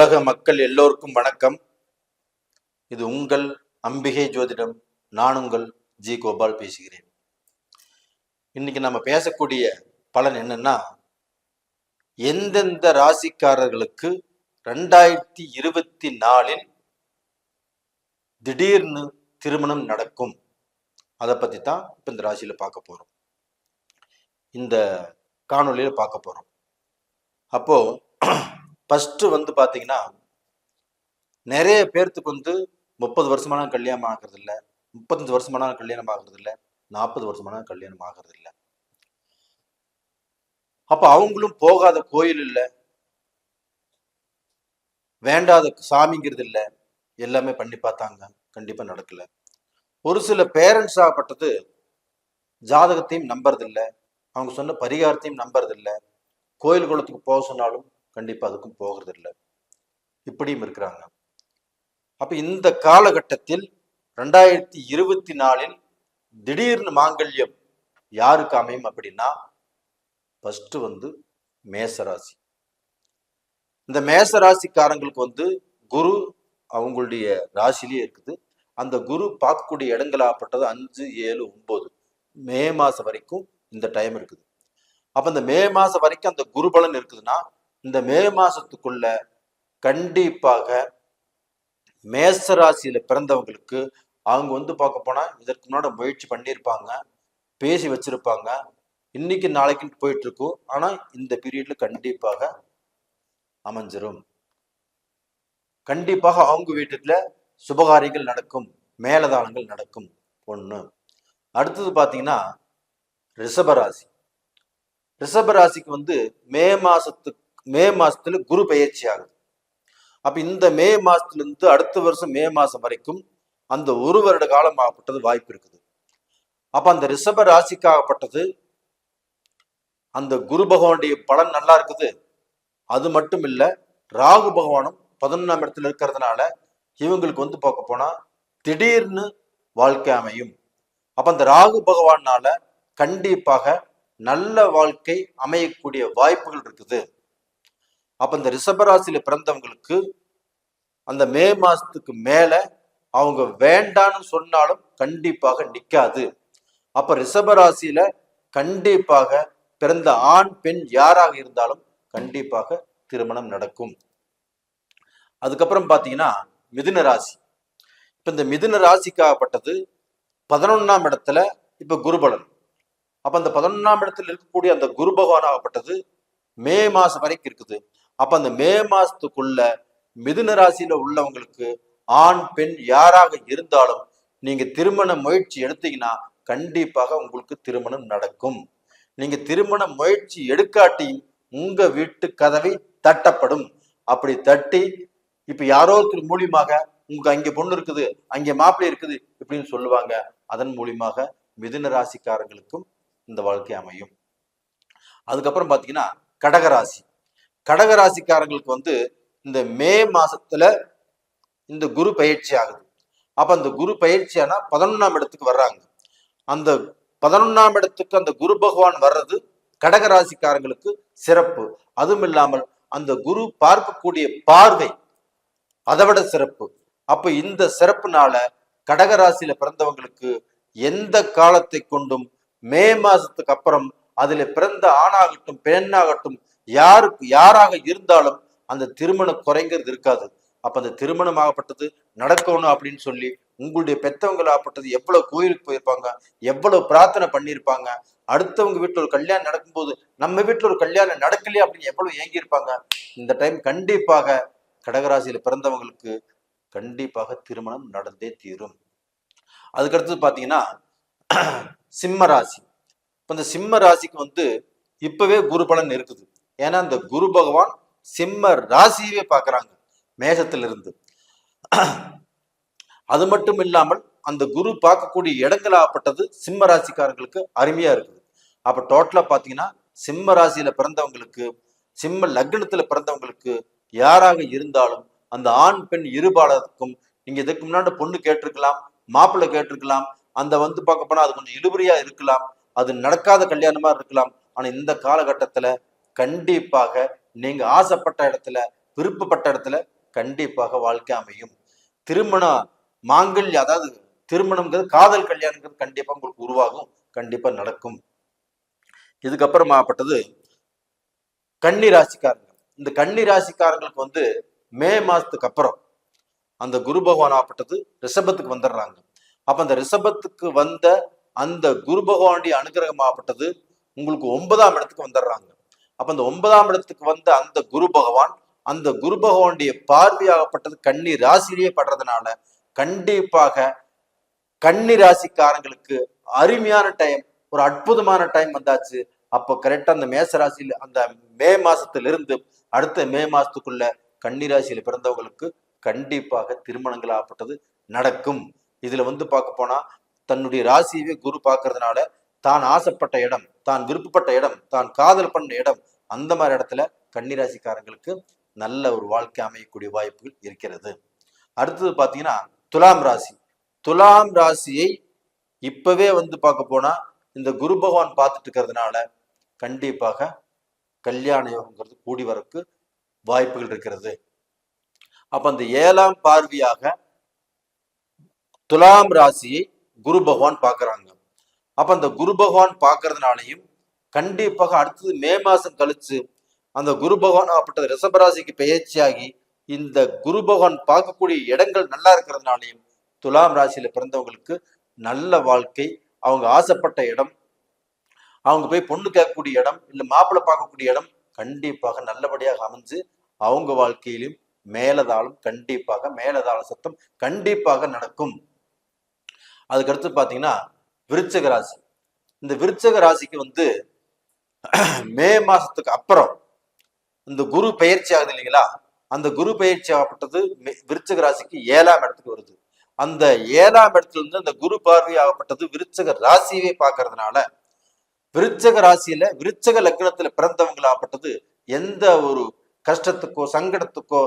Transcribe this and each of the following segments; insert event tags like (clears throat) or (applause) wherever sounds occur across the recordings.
உலக மக்கள் எல்லோருக்கும் வணக்கம். இது உங்கள் அம்பிகை ஜோதிடம். நான் உங்கள் ஜி கோபால் பேசுகிறேன். இன்னைக்கு நம்ம பேசக்கூடிய பலன் என்னன்னா எந்தெந்த ராசிக்காரர்களுக்கு ரெண்டாயிரத்தி இருபத்தி நாலில் திடீர்னு திருமணம் நடக்கும்? அதை பத்தி தான் இப்போ இந்த ராசியில பார்க்க போறோம். இந்த காணொலியில பார்க்க போறோம். அப்போ ஃபர்ஸ்ட் வந்து பார்த்தீங்கன்னா நிறைய பேர்த்துக்கு வந்து முப்பது வருஷமான கல்யாணம் ஆகிறது இல்ல முப்பத்தஞ்சு வருஷமான கல்யாணம் ஆகிறது இல்ல நாற்பது வருஷமான கல்யாணம் ஆகிறது இல்லை அப்ப அவங்களும் போகாத கோயில் இல்ல வேண்டாத சாமிங்கிறது இல்ல எல்லாமே பண்ணி பார்த்தாங்க கண்டிப்பா நடக்கல. ஒரு சில பேரண்ட்ஸ் ஆகப்பட்டது ஜாதகத்தையும் நம்புறதில்ல அவங்க சொன்ன பரிகாரத்தையும் நம்புறதில்ல கோயில் குளத்துக்கு போக சொன்னாலும் கண்டிப்பா அதுக்கும் போகிறது இல்லை இப்படியும் இருக்கிறாங்க. அப்ப இந்த காலகட்டத்தில் ரெண்டாயிரத்தி இருபத்தி நாலில் திடீர்னு மாங்கல்யம் யாருக்கு அமையும் அப்படின்னா ஃபஸ்ட்டு வந்து மேசராசி. இந்த மேச ராசிக்காரங்களுக்கு வந்து குரு அவங்களுடைய ராசிலேயே இருக்குது. அந்த குரு பார்க்கக்கூடிய இடங்களாகப்பட்டது அஞ்சு ஏழு ஒம்பது மே மாசம் வரைக்கும் இந்த டைம் இருக்குது. அப்ப இந்த மே மாசம் வரைக்கும் அந்த குரு பலன் இருக்குதுன்னா இந்த மே மாசத்துக்குள்ள கண்டிப்பாக மேச ராசியில பிறந்தவங்களுக்கு அவங்க வந்து பார்க்க போனா இதற்கு முன்னாடி முயற்சி பண்ணியிருப்பாங்க பேசி வச்சிருப்பாங்க. இன்னைக்கு நாளைக்குன்னு போயிட்டு இருக்கும். ஆனா இந்த பீரியட்ல கண்டிப்பாக அமைஞ்சிரும். கண்டிப்பாக அவங்க வீட்டுல சுபகாரியங்கள் நடக்கும் மேலதானங்கள் நடக்கும் ஒண்ணு அடுத்தது பாத்தீங்கன்னா ரிஷபராசி. ரிஷபராசிக்கு வந்து மே மாசத்துக்கு மே மாசத்துல குரு பயிற்சி ஆகுது. அப்ப இந்த மே மாசத்துல இருந்து அடுத்த வருஷம் மே மாசம் வரைக்கும் அந்த ஒரு வருட காலம் ஆகப்பட்டது வாய்ப்பு இருக்குது. அப்ப அந்த ரிஷப ராசிக்காகப்பட்டது அந்த குரு பகவானுடைய பலன் நல்லா இருக்குது. அது மட்டும் இல்ல ராகு பகவானும் பதினொன்றாம் இடத்துல இருக்கிறதுனால இவங்களுக்கு வந்து பார்க்க போனா திடீர்னு வாழ்க்கை அமையும். அப்ப அந்த ராகு பகவானால கண்டிப்பாக நல்ல வாழ்க்கை அமையக்கூடிய வாய்ப்புகள் இருக்குது. அப்ப இந்த ரிஷபராசியில பிறந்தவங்களுக்கு அந்த மே மாசத்துக்கு மேல அவங்க வேண்டான்னு சொன்னாலும் கண்டிப்பாக நிக்காது. அப்ப ரிஷபராசியில கண்டிப்பாக பிறந்த ஆண் பெண் யாராக இருந்தாலும் கண்டிப்பாக திருமணம் நடக்கும். அதுக்கப்புறம் பாத்தீங்கன்னா மிதுன ராசி. இப்ப இந்த மிதுன ராசிக்காகப்பட்டது பதினொன்னாம் இடத்துல இப்ப குருபலன். அப்ப அந்த பதினொன்னாம் இடத்துல இருக்கக்கூடிய அந்த குரு பகவான் ஆகப்பட்டது மே மாசம் வரைக்கும் இருக்குது. அப்ப அந்த மே மாசத்துக்குள்ள மிதுன ராசியில உள்ளவங்களுக்கு ஆண் பெண் யாராக இருந்தாலும் நீங்க திருமண முயற்சி எடுத்தீங்கன்னா கண்டிப்பாக உங்களுக்கு திருமணம் நடக்கும். நீங்க திருமண முயற்சி எடுக்காட்டி உங்க வீட்டு கதவை தட்டப்படும். அப்படி தட்டி இப்ப யாரோ ஒருத்தர் மூலியமாக உங்க அங்க பொண்ணு இருக்குது அங்க மாப்பிள்ளை இருக்குது இப்படின்னு சொல்லுவாங்க. அதன் மூலியமாக மிதுன ராசிக்காரங்களுக்கும் இந்த வாழ்க்கை அமையும். அதுக்கப்புறம் பாத்தீங்கன்னா கடகராசி. கடகராசிக்காரங்களுக்கு வந்து இந்த மே மாசத்துல இந்த குரு பயிற்சி ஆகுது. அப்ப அந்த குரு பயிற்சியானா பதினொன்னாம் இடத்துக்கு வர்றாங்க. அந்த பதினொன்னாம் இடத்துக்கு அந்த குரு பகவான் வர்றது கடகராசிக்காரங்களுக்கு சிறப்பு. அதுவும் இல்லாமல் அந்த குரு பார்க்கக்கூடிய பார்வை அதை விட சிறப்பு. அப்ப இந்த சிறப்புனால கடகராசியில பிறந்தவங்களுக்கு எந்த காலத்தை கொண்டும் மே மாசத்துக்கு அப்புறம் அதுல பிறந்த ஆணாகட்டும் பெண்ணாகட்டும் யாருக்கு யாராக இருந்தாலும் அந்த திருமணம் குறைங்கிறது இருக்காது. அப்ப அந்த திருமணம் ஆகப்பட்டது நடக்கணும் அப்படின்னு சொல்லி உங்களுடைய பெத்தவங்கள் ஆகப்பட்டது எவ்வளவு கோயிலுக்கு போயிருப்பாங்க எவ்வளவு பிரார்த்தனை பண்ணியிருப்பாங்க அடுத்தவங்க வீட்டில் ஒரு கல்யாணம் நடக்கும்போது நம்ம வீட்டில் ஒரு கல்யாணம் நடக்கலையே அப்படின்னு எவ்வளவு ஏங்கியிருப்பாங்க இந்த டைம் கண்டிப்பாக கடகராசியில பிறந்தவங்களுக்கு கண்டிப்பாக திருமணம் நடந்தே தீரும். அதுக்கடுத்தது பாத்தீங்கன்னா (clears throat) சிம்ம ராசி. இப்போ இந்த சிம்ம ராசிக்கு வந்து இப்பவே குரு பலன் இருக்குது. ஏன்னா இந்த குரு பகவான் சிம்ம ராசியவே பார்க்கறாங்க மேகத்திலிருந்து அது மட்டும் இல்லாமல் அந்த குரு பார்க்கக்கூடிய இடங்களாகப்பட்டது சிம்ம ராசிக்காரங்களுக்கு அருமையாக இருக்குது. அப்போ டோட்டலா பார்த்தீங்கன்னா சிம்ம ராசியில பிறந்தவங்களுக்கு சிம்ம லக்னத்துல பிறந்தவங்களுக்கு யாராக இருந்தாலும் அந்த ஆண் பெண் இருபாலருக்கும் நீங்கள் இதுக்கு முன்னாடி பொண்ணு கேட்டிருக்கலாம் மாப்பிள்ளை கேட்டிருக்கலாம் அந்த வந்து பார்க்க போனால் அது கொஞ்சம் இழுபறியாக இருக்கலாம் அது நடக்காத கல்யாணமாக இருக்கலாம். ஆனால் இந்த காலகட்டத்தில் கண்டிப்பாக நீங்க ஆசைப்பட்ட இடத்துல விருப்பப்பட்ட இடத்துல கண்டிப்பாக வாழ்க்கை அமையும். திருமணம் மாங்கல்யம் அதாவது திருமணம்ங்கிறது காதல் கல்யாணங்கிறது கண்டிப்பா உங்களுக்கு உருவாகும் கண்டிப்பா நடக்கும். இதுக்கப்புறமாப்பட்டது கன்னி ராசிக்காரங்க. இந்த கன்னி ராசிக்காரங்களுக்கு வந்து மே மாசத்துக்கு அப்புறம் அந்த குரு பகவான் ஆப்பட்டது ரிஷபத்துக்கு வந்துடுறாங்க. அப்ப அந்த ரிஷபத்துக்கு வந்த அந்த குரு பகவானுடைய அனுகிரகம் ஆப்பட்டது உங்களுக்கு ஒன்பதாம் இடத்துக்கு வந்துடுறாங்க. அப்ப அந்த ஒன்பதாம் இடத்துக்கு வந்த அந்த குரு பகவான் அந்த குரு பகவானுடைய பார்வையாகப்பட்டது கன்னி ராசியிலேயே படுறதுனால கண்டிப்பாக கன்னி ராசிக்காரங்களுக்கு அருமையான டைம் ஒரு அற்புதமான டைம் வந்தாச்சு. அப்போ கரெக்டா அந்த மேச ராசியில அந்த மே மாசத்திலிருந்து அடுத்த மே மாசத்துக்குள்ள கன்னி ராசியில பிறந்தவங்களுக்கு கண்டிப்பாக திருமணங்கள் ஆகப்பட்டது நடக்கும். இதுல வந்து பார்க்க போனா தன்னுடைய ராசியவே குரு பார்க்கறதுனால தான் ஆசைப்பட்ட இடம் தான் விருப்பப்பட்ட இடம் தான் காதல் பண்ண இடம் அந்த மாதிரி இடத்துல கன்னிராசிக்காரங்களுக்கு நல்ல ஒரு வாழ்க்கை அமையக்கூடிய வாய்ப்புகள் இருக்கிறது. அடுத்தது பார்த்தீங்கன்னா துலாம் ராசி. துலாம் ராசியை இப்பவே வந்து பார்க்க போனா இந்த குரு பகவான் பார்த்துட்டு இருக்கிறதுனால கண்டிப்பாக கல்யாண யோகங்கிறது கூடி வரக்கு வாய்ப்புகள் இருக்கிறது. அப்ப அந்த ஏழாம் பார்வையாக துலாம் ராசியை குரு பகவான் பார்க்குறாங்க. அப்ப அந்த குரு பகவான் பார்க்கறதுனாலையும் கண்டிப்பாக அடுத்தது மே மாசம் கழிச்சு அந்த குரு பகவான் அப்பட்ட ரிஷபராசிக்கு பெயர்ச்சியாகி இந்த குரு பகவான் பார்க்கக்கூடிய இடங்கள் நல்லா இருக்கிறதுனாலையும் துலாம் ராசியில பிறந்தவங்களுக்கு நல்ல வாழ்க்கை அவங்க ஆசைப்பட்ட இடம் அவங்க போய் பொண்ணு கேட்கக்கூடிய இடம் இல்ல மாப்பிள்ளை பார்க்கக்கூடிய இடம் கண்டிப்பாக நல்லபடியாக அமைஞ்சு அவங்க வாழ்க்கையிலும் மேலதாளம் கண்டிப்பாக மேலதாள சத்தம் கண்டிப்பாக நடக்கும். அதுக்கடுத்து பாத்தீங்கன்னா விருச்சக ராசி. இந்த விருச்சக ராசிக்கு வந்து (clears throat) மே மாசத்துக்கு அப்புறம் இந்த குரு பயிற்சி ஆகுது இல்லைங்களா? அந்த குரு பயிற்சி ஆகப்பட்டது மே- விருச்சக ராசிக்கு ஏழாம் இடத்துக்கு வருது. அந்த ஏழாம் இடத்துல இருந்து அந்த குரு பார்வை ஆகப்பட்டது விருச்சக ராசியவே பார்க்கறதுனால விருச்சக ராசியில விருச்சக லக்னத்துல பிறந்தவங்களாகப்பட்டது எந்த ஒரு கஷ்டத்துக்கோ சங்கடத்துக்கோ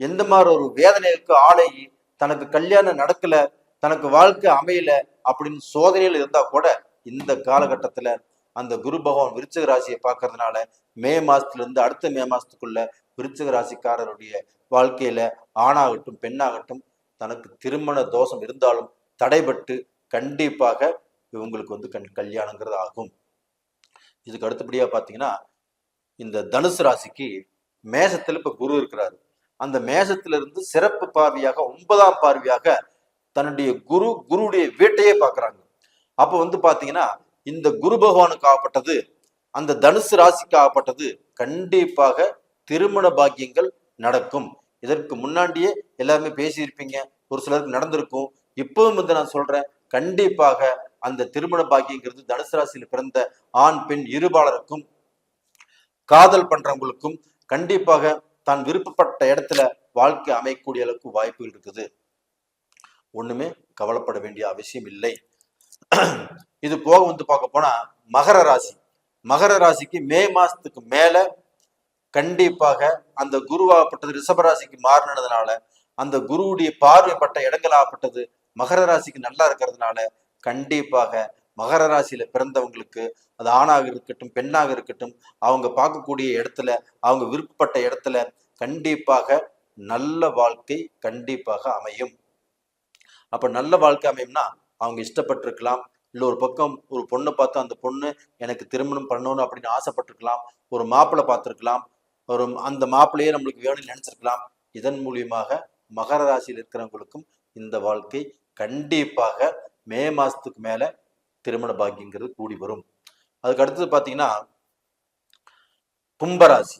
எந்த மாதிரி ஒரு வேதனைக்கோ ஆளாகி தனக்கு கல்யாணம் நடக்கல தனக்கு வாழ்க்கை அமையல அப்படின்னு சோதனையில் இருந்தா கூட இந்த காலகட்டத்துல அந்த குரு பகவான் விருச்சக ராசியை பார்க்கறதுனால மே மாசத்துல இருந்து அடுத்த மே மாசத்துக்குள்ள விருச்சக ராசிக்காரருடைய வாழ்க்கையில ஆணாகட்டும் பெண்ணாகட்டும் தனக்கு திருமண தோஷம் இருந்தாலும் தடைபட்டு கண்டிப்பாக இவங்களுக்கு வந்து கண் கல்யாணங்கிறது ஆகும். இதுக்கு அடுத்தபடியா பாத்தீங்கன்னா இந்த தனுசு ராசிக்கு மேசத்துல இப்ப குரு இருக்கிறாரு. அந்த மேசத்துல இருந்து சிறப்பு பார்வையாக ஒன்பதாம் பார்வையாக தன்னுடைய குரு குருவுடைய வீட்டையே பார்க்கறாங்க. அப்போ வந்து பார்த்தீங்கன்னா இந்த குரு பகவானுக்கு ஆகப்பட்டது அந்த தனுசு ராசிக்கு ஆகப்பட்டது கண்டிப்பாக திருமண பாக்கியங்கள் நடக்கும். இதற்கு முன்னாடியே எல்லாருமே பேசியிருப்பீங்க ஒரு சிலருக்கு நடந்திருக்கும். இப்பவும் வந்து நான் சொல்றேன் கண்டிப்பாக அந்த திருமண பாக்கியங்கிறது தனுசு ராசியில் பிறந்த ஆண் பெண் இருபாளருக்கும் காதல் பண்றவங்களுக்கும் கண்டிப்பாக தான் விருப்பப்பட்ட இடத்துல வாழ்க்கை அமையக்கூடிய அளவுக்கு வாய்ப்புகள் இருக்குது. ஒண்ணுமே கவலைப்பட வேண்டிய அவசியம் இல்லை. இது போக வந்து பார்க்க போனா மகர ராசி. மகர ராசிக்கு மே மாசத்துக்கு மேல கண்டிப்பாக அந்த குருவாகப்பட்டது ரிஷபராசிக்கு மாறினதுனால அந்த குருவுடைய பார்வைப்பட்ட இடங்களாகப்பட்டது மகர ராசிக்கு நல்லா இருக்கிறதுனால கண்டிப்பாக மகர ராசியில பிறந்தவங்களுக்கு அது ஆணாக இருக்கட்டும் பெண்ணாக இருக்கட்டும் அவங்க பார்க்கக்கூடிய இடத்துல அவங்க விருப்பப்பட்ட இடத்துல கண்டிப்பாக நல்ல வாழ்க்கை கண்டிப்பாக அமையும். அப்போ நல்ல வாழ்க்கை அமையும்னா அவங்க இஷ்டப்பட்டிருக்கலாம். இல்ல ஒரு பக்கம் ஒரு பொண்ணை பார்த்து அந்த பொண்ணு எனக்கு திருமணம் பண்ணணும் அப்படின்னு ஆசைப்பட்டிருக்கலாம். ஒரு மாப்பிள்ளை பார்த்திருக்கலாம். ஒரு அந்த மாப்பிள்ளையே நம்மளுக்கு வேணும்னு நினச்சிருக்கலாம். இதன் மூலியமாக மகர ராசியில் இருக்கிறவங்களுக்கும் இந்த வாழ்க்கை கண்டிப்பாக மே மாசத்துக்கு மேல திருமண பாக்கியங்கிறது கூடி வரும். அதுக்கு அடுத்தது பாத்தீங்கன்னா கும்பராசி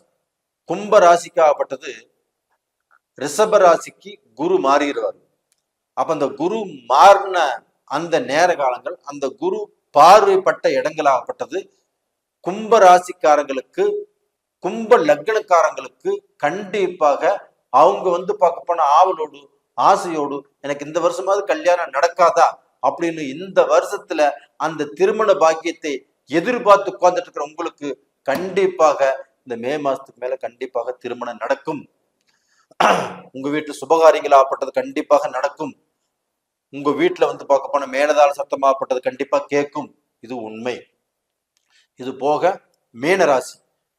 கும்ப ராசிக்காகப்பட்டது ரிஷப ராசிக்கு குரு மாறிடுவார். அப்ப அந்த குரு மாறின அந்த நேர காலங்கள் அந்த குரு பார்வைப்பட்ட இடங்களாகப்பட்டது. கும்ப ராசிக்காரங்களுக்கு கும்ப லக்னக்காரங்களுக்கு கண்டிப்பாக அவங்க வந்து பார்க்க போன ஆவலோடு ஆசையோடு எனக்கு இந்த வருஷமாவது கல்யாணம் நடக்காதா? அப்படின்னு இந்த வருஷத்துல அந்த திருமண பாக்கியத்தை எதிர்பார்த்து உட்கார்ந்துட்டு இருக்கிற உங்களுக்கு கண்டிப்பாக இந்த மே மாசத்துக்கு மேல கண்டிப்பாக திருமணம் நடக்கும். உங்க வீட்டுல சுபகாரியங்கள் ஆப்பட்டது கண்டிப்பாக நடக்கும். உங்க வீட்டுல வந்து பார்க்க போன மேலதாள சத்தமாகப்பட்டது கண்டிப்பா கேட்கும். இது உண்மை. இது போக மீனராசி.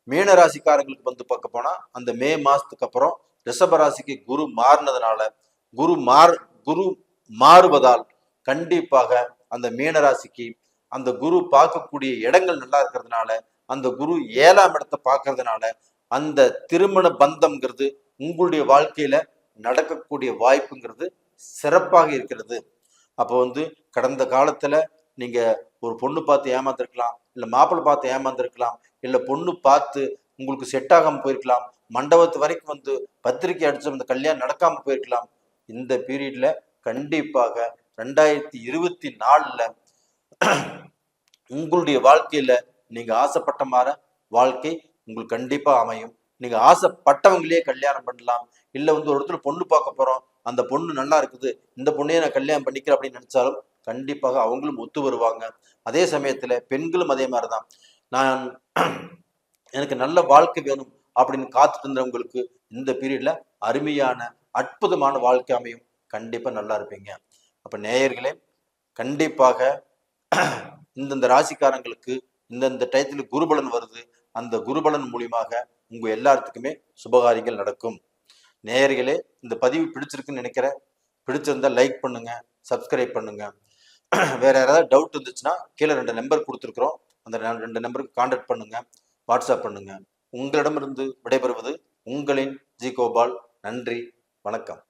மீனராசிக்காரங்களுக்கு வந்து பார்க்க போனா அந்த மே மாசத்துக்கு அப்புறம் ரிஷப ராசிக்கு குரு மாறினதுனால குரு மாறு குரு மாறுவதால் கண்டிப்பாக அந்த மீனராசிக்கு அந்த குரு பார்க்கக்கூடிய இடங்கள் நல்லா இருக்கிறதுனால அந்த குரு ஏழாம் இடத்தை பார்க்கறதுனால அந்த திருமண பந்தம்ங்கிறது உங்களுடைய வாழ்க்கையில நடக்கக்கூடிய வாய்ப்புங்கிறது சிறப்பாக இருக்கிறது. அப்போ வந்து கடந்த காலத்துல நீங்க ஒரு பொண்ணு பார்த்து ஏமாந்துருக்கலாம் இல்லை மாப்பிள்ளை பார்த்து ஏமாந்துருக்கலாம் இல்லை பொண்ணு பார்த்து உங்களுக்கு செட் ஆகாமல் போயிருக்கலாம் மண்டபத்து வரைக்கும் வந்து பத்திரிக்கை அடிச்சு அந்த கல்யாணம் நடக்காம போயிருக்கலாம். இந்த பீரியட்ல கண்டிப்பாக ரெண்டாயிரத்தி இருபத்தி நாலுல உங்களுடைய வாழ்க்கையில நீங்க ஆசைப்பட்ட மாற வாழ்க்கை உங்களுக்கு கண்டிப்பா அமையும். நீங்க ஆசைப்பட்டவங்களே கல்யாணம் பண்ணலாம். இல்ல வந்து ஒரு இடத்துல பொண்ணு பார்க்க போறோம். அந்த பொண்ணு நல்லா இருக்குது. இந்த பொண்ணையே நான் கல்யாணம் பண்ணிக்கிறேன் அப்படின்னு நினைச்சாலும் கண்டிப்பாக அவங்களும் ஒத்து வருவாங்க. அதே சமயத்துல பெண்களும் அதே மாதிரிதான். நான் (clears throat) எனக்கு நல்ல வாழ்க்கை வேணும் அப்படின்னு காத்துட்டு இருந்தவங்களுக்கு இந்த பீரியட்ல அருமையான அற்புதமான வாழ்க்கை அமையும். கண்டிப்பா நல்லா இருப்பீங்க. அப்ப நேயர்களே கண்டிப்பாக (clears throat) இந்தந்த ராசிக்காரங்களுக்கு இந்தந்த டயத்துல குருபலன் வருது. அந்த குருபலன் மூலியமாக உங்க எல்லாத்துக்குமே சுபகாரியங்கள் நடக்கும். நேயர்களே இந்த பதிவு பிடிச்சிருக்குன்னு நினைக்கிறேன் பிடிச்சிருந்தா லைக் பண்ணுங்க சப்ஸ்கிரைப் பண்ணுங்க. (clears throat) வேற யாராவது டவுட் இருந்துச்சுன்னா கீழே ரெண்டு நம்பர் கொடுத்துருக்குறோம். அந்த ரெண்டு நம்பருக்கு காண்டாக்ட் பண்ணுங்க வாட்ஸ்அப் பண்ணுங்க. உங்களிடமிருந்து விடைபெறுவது உங்களின் ஜி கோபால். நன்றி வணக்கம்.